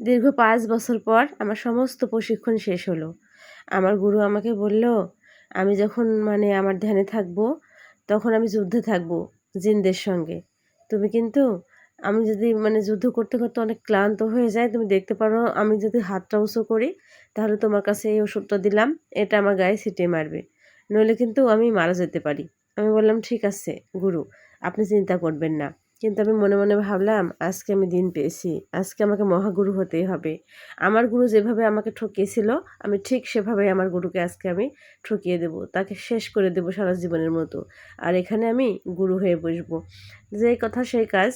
দীর্ঘ পাঁচ বছর পর আমার সমস্ত প্রশিক্ষণ শেষ হলো। আমার গুরু আমাকে বলল, আমি যখন মানে আমার ধ্যানে থাকব, তখন আমি যুদ্ধে থাকব জিনদের সঙ্গে। তুমি কিন্তু, আমি যদি মানে যুদ্ধ করতে করতে অনেক ক্লান্ত হয়ে যায় তুমি দেখতে পারো আমি যদি হাতটা উঁচু করি, তাহলে তোমার কাছে এই ওষুধটা দিলাম, এটা আমার গায়ে ছিটিয়ে মারবে। নইলে কিন্তু আমি মারা যেতে পারি। আমি বললাম, ঠিক আছে, গুরু, আপনি চিন্তা করবেন না। কিন্তু আমি মনে মনে ভাবলাম, আজকে আমি দিন পেয়েছি, আজকে আমাকে মহাগুরু হতেই হবে। আমার গুরু যেভাবে আমাকে ঠকিয়েছিল, আমি ঠিক সেভাবে আমার গুরুকে আজকে আমি ঠকিয়ে দেব, তাকে শেষ করে দেব সারা জীবনের মতো। আর এখানে আমি গুরু হয়ে বসবো। যে কথা, সেই কাজ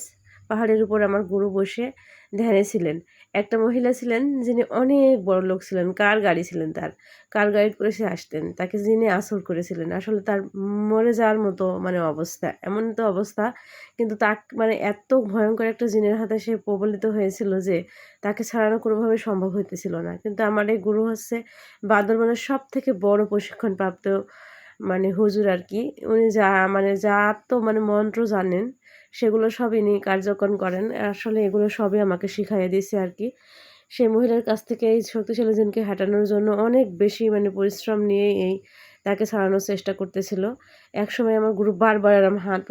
পাহাড়ের উপর আমার গুরু বসে ধ্যানে ছিলেন। একটা মহিলা ছিলেন যিনি অনেক বড় লোক ছিলেন, কার গাড়ি ছিলেন তার? কার গাড়ি করে সে আসতেন? তাকে যিনি আসর করেছিলেন, আসলে তার মরে যাওয়ার মতো মানে অবস্থা, এমন তো অবস্থা। কিন্তু তা মানে এত ভয়ঙ্কর একটা জিনের হাতে সে প্রবলিত হয়েছিল যে তাকে ছাড়ানো কোনোভাবে সম্ভব হইতেছিল না। কিন্তু আমার এই গুরু হচ্ছে বান্দরবানের সব থেকে বড় প্রশিক্ষণপ্রাপ্ত মানে হুজুর আর কি। উনি যা মানে যা তো মানে মন্ত্র জানেন সেগুলো সব ইনি কার্যক্রম করেন। আসলে এগুলো সবই আমাকে শিখাইয়ে দিয়েছে আর কি। সেই মহিলার কাছ থেকে এই শক্তিশালী জিনকে হাঁটানোর জন্য অনেক বেশি মানে পরিশ্রম নিয়ে এই তাকে ছাড়ানোর চেষ্টা করতেছিল। একসময় আমার গ্রুপ বারবার আমার হাত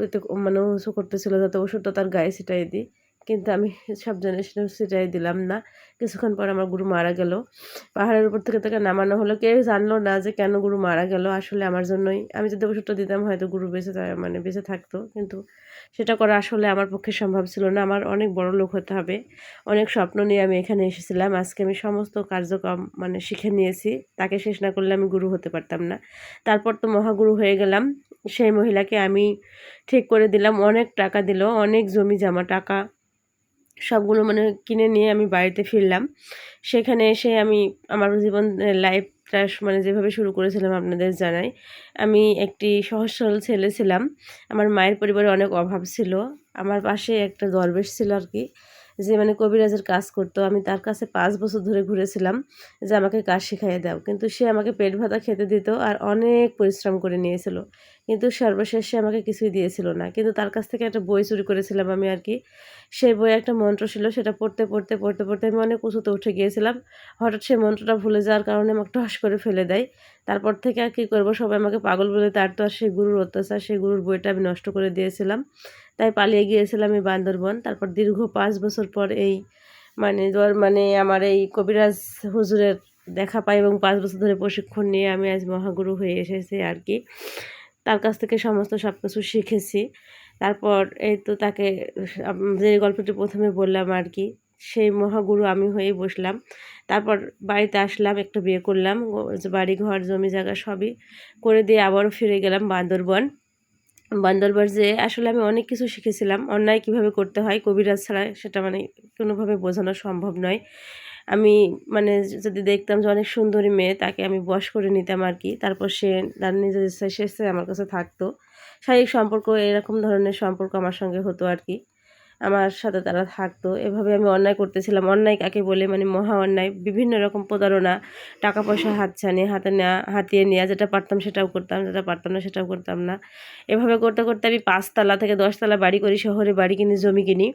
মানে উঁচু করতেছিল যাতে ওষুধটা তার গায়ে ছিটাই দিই। কিন্তু আমি সব জেনে সেটা সেটাই দিলাম না। কিছুক্ষণ পর আমার গুরু মারা গেল। পাহাড়ের উপর থেকে তাকে নামানো হলো। কেউ জানলো না যে কেন গুরু মারা গেল। আসলে আমার জন্যই। আমি যদি ওষুধটা দিতাম হয়তো গুরু বেঁচে মানে বেঁচে থাকতো। কিন্তু সেটা করা আসলে আমার পক্ষে সম্ভব ছিল না। আমার অনেক বড় লোক হতে হবে। অনেক স্বপ্ন নিয়ে আমি এখানে এসেছিলাম। আজকে আমি সমস্ত কার্যক্রম মানে শিখে নিয়েছি। তাকে শেষ না করলে আমি গুরু হতে পারতাম না। তারপর তো মহাগুরু হয়ে গেলাম। সেই মহিলাকে আমি ঠিক করে দিলাম। অনেক টাকা দিল। অনেক জমি জমা টাকা সবগুলো মানে কিনে নিয়ে আমি বাড়িতে ফিরলাম। সেখানে এসে আমি আমার জীবন লাইফটা মানে যেভাবে শুরু করেছিলাম আপনাদের জানাই। আমি একটি সহজ সরল ছেলে ছিলাম। আমার মায়ের পরিবারে অনেক অভাব ছিল। আমার পাশে একটা দরবেশ ছিল আর কি, যে মানে কবিরাজের কাজ করতো। আমি তার কাছে পাঁচ বছর ধরে ঘুরেছিলাম যে আমাকে কাজ শিখাইয়ে দাও। কিন্তু সে আমাকে পেট ভাতা খেতে দিত আর অনেক পরিশ্রম করে নিয়েছিল। কিন্তু সর্বশেষ আমাকে কিছুই দিয়েছিল না। কিন্তু তার কাছ থেকে একটা বই চুরি করেছিলাম আমি আর কি। সেই বই একটা মন্ত্র ছিল, সেটা পড়তে পড়তে পড়তে পড়তে আমি অনেক উঁচুতে উঠে গিয়েছিলাম। হঠাৎ সেই মন্ত্রটা ভুলে যাওয়ার কারণে আমাকে টস করে ফেলে দেয়। তারপর থেকে আর কী করব, সবাই আমাকে পাগল বলে তার তো আর সেই গুরুর অত্যাচার, সেই গুরুর বইটা আমি নষ্ট করে দিয়েছিলাম। তাই পালিয়ে গিয়েছিলাম এই বান্দরবন। তারপর দীর্ঘ পাঁচ বছর পর এই মানে ধর মানে আমার এই কবিরাজ হুজুরের দেখা পাই এবং পাঁচ বছর ধরে প্রশিক্ষণ নিয়ে আমি আজ মহাগুরু হয়ে এসেছি আর কি। তার কাছ থেকে সমস্ত সব কিছু শিখেছি। তারপর এই তো তাকে যে গল্পটি প্রথমে বললাম আর কি, সেই মহাগুরু আমি হয়েই বসলাম। তারপর বাড়িতে আসলাম, একটু বিয়ে করলাম বাড়ি, ঘর, জমি, জায়গা সবই করে দিয়ে আবারও ফিরে গেলাম বান্দরবন। বান্দরবার যে আসলে আমি অনেক কিছু শিখেছিলাম, অন্যায় কীভাবে করতে হয়, কবিরাজ ছাড়া সেটা মানে কোনোভাবে বোঝানো সম্ভব নয়। আমি মানে যদি দেখতাম যে অনেক সুন্দরী মেয়ে, তাকে আমি বশ করে নিতাম আর কি তারপর সে তার নিজের ইচ্ছায় শেষে আমার কাছে থাকতো। শারীরিক সম্পর্ক এরকম ধরনের সম্পর্ক আমার সঙ্গে হতো আর কি আমার সাথে তারা থাকতো। এভাবে আমি অন্যায় করতেছিলাম। অন্যায় কাকে বলে? মানে মহা অন্যায়। বিভিন্ন রকম প্রতারণা। টাকা পয়সা হাত ছানিয়ে হাতে নেওয়া হাতিয়ে নেওয়া যেটা পারতাম সেটাও করতাম, যেটা পারতাম না সেটাও করতাম না। এভাবে করতে করতে আমি পাঁচতলা থেকে দশতলা বাড়ি করি, শহরে বাড়ি কিনি, জমি কিনি।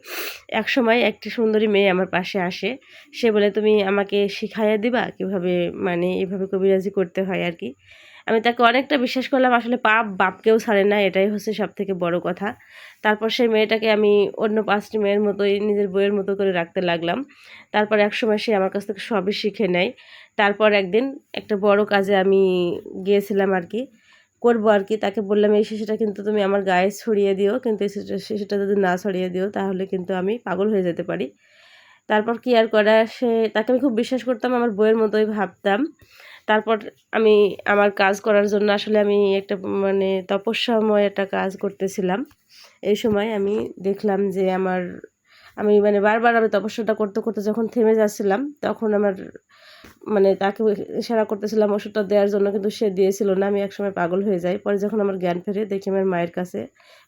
এক সময় একটি সুন্দরী মেয়ে আমার পাশে আসে। সে বলে, তুমি আমাকে শিখাইয়া দিবা কীভাবে মানে এভাবে কবিরাজি করতে হয় আর কি? আমি তাকে অনেকটা বিশ্বাস করলাম, আসলে পাপ বাপকেও ছাড়ে না, এটাই হচ্ছে সব থেকে বড় কথা। তারপর সেই মেয়েটাকে আমি অন্য পাঁচটি মেয়ের মতোই, নিজের বইয়ের মতো করে রাখতে লাগলাম। তারপর একসময় সে আমার কাছ থেকে সবই শিখে নেয়। তারপর একদিন একটা বড় কাজে আমি গিয়েছিলাম আর কি, করব আর কি, তাকে বললাম, এই শিশুটা কিন্তু তুমি আমার গায়ে ছড়িয়ে দিও, কিন্তু এই শিশুটা যদি না ছড়িয়ে দিও, তাহলে কিন্তু আমি পাগল হয়ে যেতে পারি। তারপর কি আর করা, সে, তাকে আমি খুব বিশ্বাস করতাম, আমার বইয়ের মতোই ভাবতাম। তারপর আমি আমার কাজ করার জন্য আসলে আমি একটা মানে তপস্যাময় একটা কাজ করতেছিলাম। এই সময় আমি দেখলাম যে আমার, আমি মানে বারবার আমি তপস্যাটা করতে করতে যখন থেমে যাচ্ছিলাম, তখন আমার তাকে ইশারা করতেছিলাম ওষুধটা দেওয়ার জন্য, কিন্তু সে দিয়েছিল না। আমি একসময় পাগল হয়ে যাই। পরে যখন আমার জ্ঞান ফেরে, দেখি আমার মায়ের কাছে।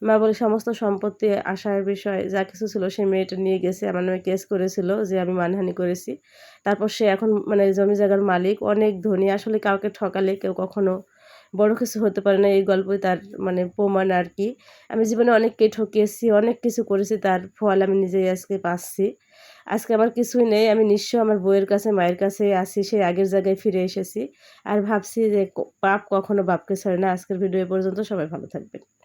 মা বলে, সমস্ত সম্পত্তি আসার বিষয়, যা কিছু ছিল, সে মেয়েটা নিয়ে গেছে। আমার নামে কেস করেছিল যে আমি মানহানি করেছি। তারপর সে এখন মানে জমি জায়গার মালিক, অনেক ধনী। আসলে কাউকে ঠকালে কেউ কখনো বড় কিছু হতে পারে না এই গল্পই তার মানে প্রমাণ আর কি। আমি জীবনে অনেককে ঠকিয়েছি, অনেক কিছু করেছি, তার ফল আমি নিজেই আজকে পাচ্ছি। আজকে আমার কিছুই নেই, আমি নিশ্চয় আমার বইয়ের কাছে, মায়ের কাছে আসি সেই আগের জায়গায় ফিরে এসেছি। আর ভাবছি যে পাপ কখনো বাপকে ছাড়ে না। আজকের ভিডিও পর্যন্ত সবাই ভালো থাকবেন।